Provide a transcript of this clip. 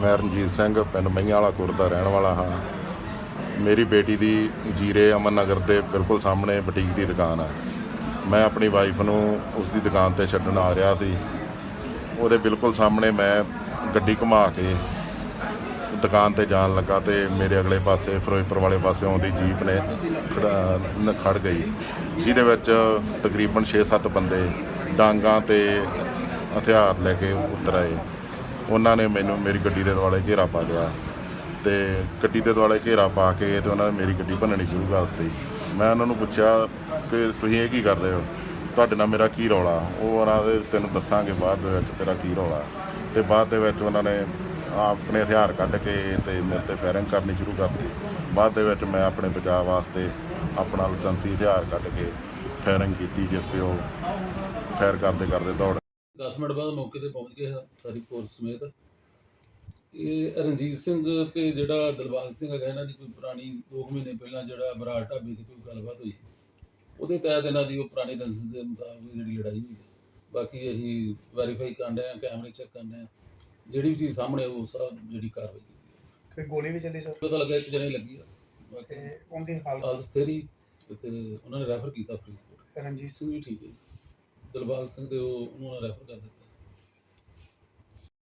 ਮੈਂ ਰਣਜੀਤ ਸਿੰਘ, ਪਿੰਡ ਮਈਆਂ ਵਾਲਾ ਕੋਟ ਦਾ ਰਹਿਣ ਵਾਲਾ ਹਾਂ। ਮੇਰੀ ਬੇਟੀ ਦੀ ਜੀਰੇ ਅਮਨ ਨਗਰ ਦੇ ਬਿਲਕੁਲ ਸਾਹਮਣੇ ਬੁਟੀਕ ਦੀ ਦੁਕਾਨ ਹੈ ਮੈਂ ਆਪਣੀ ਵਾਈਫ ਨੂੰ ਉਸ ਦੀ ਦੁਕਾਨ ਤੇ ਛੱਡਣ ਆ ਰਿਹਾ ਸੀ। ਉਹਦੇ ਬਿਲਕੁਲ ਸਾਹਮਣੇ ਮੈਂ ਗੱਡੀ ਘੁਮਾ ਕੇ ਦੁਕਾਨ ਤੇ ਜਾਣ ਲੱਗਾ ਤੇ ਮੇਰੇ ਅਗਲੇ ਪਾਸੇ, ਫਿਰੋਜ਼ਪੁਰ ਵਾਲੇ ਪਾਸੇ ਆਉਂਦੀ ਜੀਪ ਨੇ ਖੜਾ, ਨ- ਖੜ ਗਈ। ਜਿਹਦੇ ਵਿੱਚ ਤਕਰੀਬਨ 6-7 ਬੰਦੇ ਡਾਂਗਾਂ ਤੇ ਹਥਿਆਰ ਲੈ ਕੇ ਉਤਰ ਆਏ। ਉਹਨਾਂ ਨੇ ਮੈਨੂੰ ਮੇਰੀ ਗੱਡੀ ਦੇ ਦੁਆਲੇ ਘੇਰਾ ਪਾ ਲਿਆ ਤੇ ਗੱਡੀ ਦੇ ਦੁਆਲੇ ਘੇਰਾ ਪਾ ਕੇ ਤੇ ਉਹਨਾਂ ਨੇ ਮੇਰੀ ਗੱਡੀ ਭੰਨਣੀ ਸ਼ੁਰੂ ਕਰ ਦਿੱਤੀ। ਮੈਂ ਉਹਨਾਂ ਨੂੰ ਪੁੱਛਿਆ ਕਿ ਤੁਸੀਂ ਇਹ ਕੀ ਕਰ ਰਹੇ ਹੋ? ਤੁਹਾਡੇ ਨਾਲ ਮੇਰਾ ਕੀ ਰੌਲਾ? ਉਹ ਉਹਨਾਂ ਦੇ ਤੈਨੂੰ ਦੱਸਾਂਗੇ ਬਾਅਦ ਦੇ ਵਿੱਚ ਤੇਰਾ ਕੀ ਰੌਲਾ। ਤੇ ਬਾਅਦ ਦੇ ਵਿੱਚ ਉਹਨਾਂ ਨੇ ਆਪਣੇ ਹਥਿਆਰ ਕੱਢ ਕੇ ਤੇ ਮੇਰੇ ਤੇ ਫਾਇਰਿੰਗ ਕਰਨੀ ਸ਼ੁਰੂ ਕਰਤੀ ਬਾਅਦ ਦੇ ਵਿੱਚ ਮੈਂ ਆਪਣੇ ਬਚਾਅ ਵਾਸਤੇ ਆਪਣਾ ਲਾਇਸੈਂਸੀ ਹਥਿਆਰ ਕੱਢ ਕੇ ਫਾਇਰਿੰਗ ਕੀਤੀ, ਜਿਸ ਤੇ ਉਹ ਫਾਇਰ ਕਰਦੇ ਕਰਦੇ ਦੌੜ 10 ਮਿੰਟ ਬਾਅਦ ਮੌਕੇ ਤੇ ਪਹੁੰਚ ਗਏ ਸਾਰੀ ਫੋਰਸ ਸਮੇਤ। ਇਹ ਰਣਜੀਤ ਸਿੰਘ ਤੇ ਜਿਹੜਾ ਦਿਲਬਾਗ ਸਿੰਘ ਹੈਗਾ ਇਹਨਾਂ ਦੀ ਕੋਈ ਪੁਰਾਣੀ 2 ਮਹੀਨੇ ਪਹਿਲਾਂ ਜਿਹੜਾ ਬਰਾੜ ਢਾਬੇ ਤੇ ਕੋਈ ਗੱਲਬਾਤ ਹੋਈ। ਉਹਦੇ ਤਹਿਤ ਇਹਨਾਂ ਦੀ ਉਹ ਪੁਰਾਣੀ ਰੰਜਿਸ਼ ਦੇ ਮੁਤਾਬਕ ਜਿਹੜੀ ਲੜਾਈ ਹੋਈ ਹੈ। ਬਾਕੀ ਅਸੀਂ ਵੈਰੀਫਾਈ ਕਰਨ ਰਹੇ ਹਾਂ ਕੈਮਰੇ ਚੈੱਕ ਕਰਨ ਰਹੇ ਹਾਂ। ਜਿਹੜੀ ਵੀ ਚੀਜ਼ ਸਾਹਮਣੇ ਉਸ ਹਿਸਾਬ ਜਿਹੜੀ ਕਾਰਵਾਈ ਕੀਤੀ ਹੈ। ਕੋਈ ਗੋਲੀ ਵੀ ਚੱਲੀ ਸਰ? ਪਤਾ ਲੱਗਾ ਇੱਕ ਜਣੇ ਲੱਗੀ ਆ। ਬਾਕੀ ਉਹਦੀ ਹਾਲਤ? ਸਥਿਰੀ ਤੇ ਉਹਨਾਂ ਨੇ ਰੈਫਰ ਕੀਤਾ ਫਰੀਦਕੋਟ ਰਣਜੀਤ ਸਿੰਘ ਵੀ ਠੀਕ ਹੈ। ਦਿਲਬਾਗ ਸਿੰਘ ਦੇ ਉਹ ਉਹਨਾਂ ਨੇ ਰੈਫਰ ਕਰ ਦਿੱਤਾ।